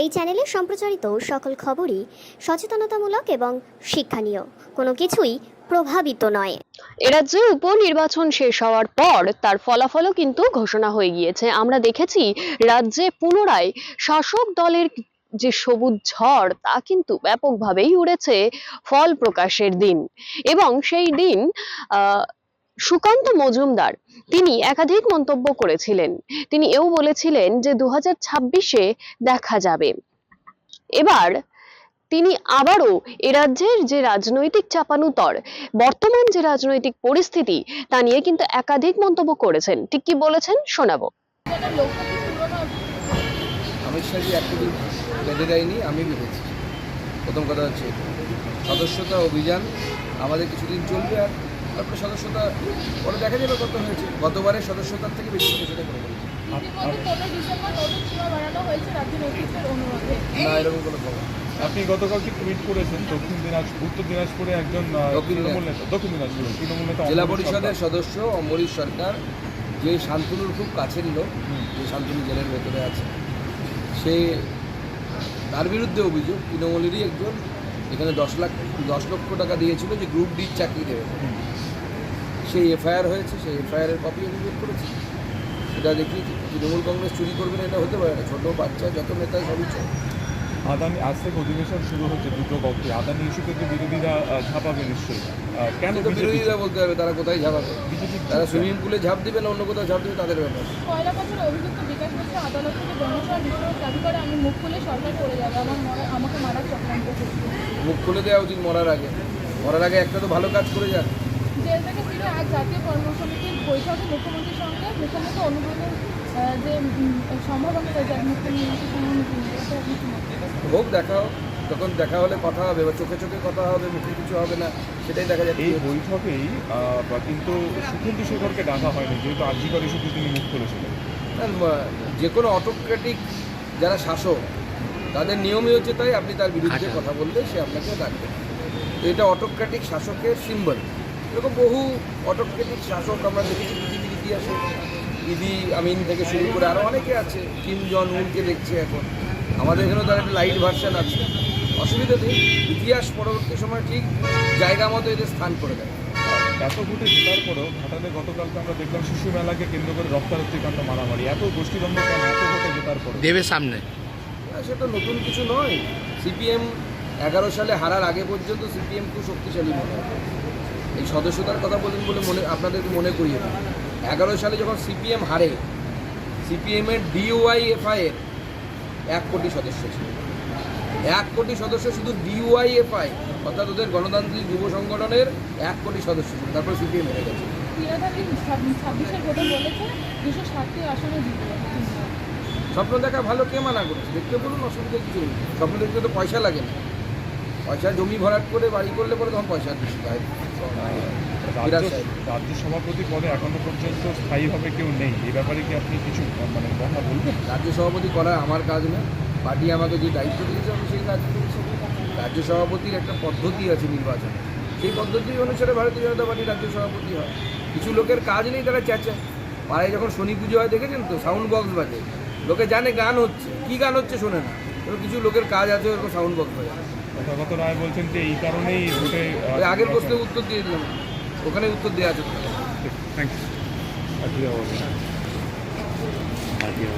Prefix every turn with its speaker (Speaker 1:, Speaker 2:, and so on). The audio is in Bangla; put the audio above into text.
Speaker 1: এই চ্যানেলে সম্প্রচারিত সকল খবরই সচেতনতামূলক এবং শিক্ষণীয়। কোনো কিছুই প্রভাবিত নয়।
Speaker 2: এরাজ্যে উপনির্বাচন শেষ হওয়ার পর তার ফলাফলও কিন্তু ঘোষণা হয়ে গিয়েছে। আমরা দেখেছি রাজ্যে পুনরায় শাসক দলের যে সবুজ ঝড় তা কিন্তু ব্যাপকভাবেই উড়েছে ফল প্রকাশের দিন। এবং সেই দিন আহ, সুকান্ত মজুমদার, তিনি একাধিক মন্তব্য করেছিলেন। তিনি এও বলেছিলেন যে দু হাজার ছাব্বিশে দেখা যাবে। এবার তিনি আবারও এ রাজ্যের যে রাজনৈতিক চাপানুতর, বর্তমান যে রাজনৈতিক পরিস্থিতি, তা নিয়ে কিন্তু একাধিক মন্তব্য করেছেন। ঠিক কি বলেছেন? শোনাবো।
Speaker 3: প্রথম কথা হচ্ছে, সদস্যতা অভিযান আমাদের কিছুদিন চলবে আর তারপরে সদস্যতা পরে দেখা যাবে কত হয়েছে। গতবারের সদস্যতার থেকে বেশি হয়েছে সেটা করে না এরকম কোনো খবর
Speaker 4: আপনি গতকালকে টুইট করেছেন দক্ষিণ দিনাজপুর উত্তর দিনাজপুরে একজন তৃণমূল নেতা দক্ষিণ দিনাজপুর তৃণমূল নেতা
Speaker 3: জেলা পরিষদের সদস্য অমরিশ সরকার যে শান্তনুর খুব কাছের লোক যে শান্তনু জেলের ভেতরে আছে সে তার বিরুদ্ধে অভিযোগ তৃণমূলেরই একজন এখানে দশ লাখ দশ লক্ষ টাকা দিয়েছিল যে গ্রুপ ডির চাকরি দেবে। সেই এফআইআর হয়েছে সেই এফআইআর এর কপি আমি বের করেছি। সেটা দেখি তৃণমূল কংগ্রেস চুরি করবে না এটা হতে পারে না। ছোটো বাচ্চা যত নেতা সবই চলে
Speaker 4: আদানি আজ থেকে অধিবেশন শুরু হচ্ছে দুটো কক্ষে আদানি ইস্যুতে তো বিরোধীরা ঝাঁপাবে নিশ্চয়ই। কেন
Speaker 3: কিন্তু বিরোধীরা বলতে হবে তারা কোথায় ঝাঁপাবে? তারা সুইমিং পুলে ঝাঁপ দেবে না অন্য কোথাও ঝাঁপ দেবে তাদের ব্যাপার।
Speaker 5: জনসভা দাবি করে আমি মুখ খুলে সরকার করে যাবে। আমার মরা আমাকে মারার চক্রান্ত করছে
Speaker 3: মুখ খুলে দেওয়া উচিত মরার আগে। মরার আগে একটা তো ভালো কাজ করে যাক।
Speaker 5: জেল থেকে ফিরে আজ জাতীয় কর্মসমিতির বৈঠকে মুখ্যমন্ত্রীর সঙ্গে মুখ্যমন্ত্রী অনুব্রতের যে সম্ভাবনা রয়েছে মুখ্যমন্ত্রী মনে?
Speaker 3: হোক দেখা হোক। তখন দেখা হলে কথা হবে বা চোখে চোখে কথা হবে মুখে কিছু হবে না সেটাই দেখা যাচ্ছে
Speaker 4: এই বৈঠকেই কিন্তু সুখেন্দু শেখরকে ডাকা হয়নি যেহেতু আর্জিকর ইস্যুতে তিনি মুখ খুলেছিলেন।
Speaker 3: যে কোনো অটোক্রেটিক যারা শাসক তাদের নিয়মই হচ্ছে তাই আপনি তার বিরুদ্ধে কথা বললে সে আপনাকে ডাকবে তো এটা অটোক্রেটিক শাসকের সিম্বল এরকম বহু অটোক্রেটিক শাসক আমরা দেখেছি পৃথিবীর ইতিহাসে। ইদি আমিন থেকে শুরু করে আরও অনেকে আছে কিম জন উনকে দেখছি এখন। আমাদের এখানেও তার একটা লাইট ভার্সান আছে। অসুবিধা নেই ইতিহাস পরবর্তী সময় ঠিক জায়গা মতো এদের স্থান করে দেয়।
Speaker 4: এত ভোটে জেতার পরেও ঘাটালে গতকালকে আমরা দেখলাম শিশু মেলাকে কেন্দ্র করে রক্তারক্তি কাণ্ড মারামারি। এত গোষ্ঠীদ্বন্দ্ব কেন? এত ভোটে জেতার পরে
Speaker 6: দেবের সামনে।
Speaker 3: সেটা নতুন কিছু নয়। সিপিএম এগারো সালে হারার আগে পর্যন্ত সিপিএম খুব শক্তিশালী মনে হয়। এই সদস্যতার কথা বলেন বলে মনে আপনাদেরকে মনে করিয়ে এগারো সালে যখন সিপিএম হারে সিপিএমের ডিওয়াইএফআই এর এক কোটি সদস্য ছিল। এক কোটি সদস্য শুধু ডিওয়াইএফআই অর্থাৎ ওদের গণতান্ত্রিক যুব সংগঠনের এক কোটি সদস্য ছিল। তারপর সিপিএম হেরে গেছে। স্বপ্ন দেখা ভালো কে মানা করেছে? দেখতে বলুন অসুবিধা কিছু নেই। স্বপ্ন দেখতে তো পয়সা লাগে না। পয়সা জমি ভরাট করে বাড়ি করলে পরে তখন পয়সা দিতে হয়
Speaker 4: রাজ্য রাজ্য সভাপতি পদে এখনও পর্যন্ত স্থায়ীভাবে কেউ নেই। এই ব্যাপারে কি আপনি কিছু মানে কথা বলবেন?
Speaker 3: রাজ্য সভাপতি করা আমার কাজ না। পার্টি আমাকে যে দায়িত্ব দিয়েছে আমি সেই কাজ করেছি। রাজ্য সভাপতির একটা পদ্ধতি আছে নির্বাচনে। সেই পদ্ধতি অনুসারে ভারতীয় জনতা পার্টি রাজ্য সভাপতি হয়। কিছু লোকের কাজ নেই তারা চেঁচায়। পাড়ায় যখন শনি পুজো হয় দেখেছেন তো? সাউন্ড বক্স বাজে। লোকে জানে গান হচ্ছে। কি গান হচ্ছে শোনে না। এবার কিছু লোকের কাজ আছে ওরকম সাউন্ড বক্স বাজে।
Speaker 4: তথাগত রায় বলছেন যে এই কারণেই ভোটে
Speaker 3: আগের প্রশ্নের উত্তর দিয়ে দিলাম। ওখানে উত্তর দেওয়া আছে।
Speaker 4: Thank you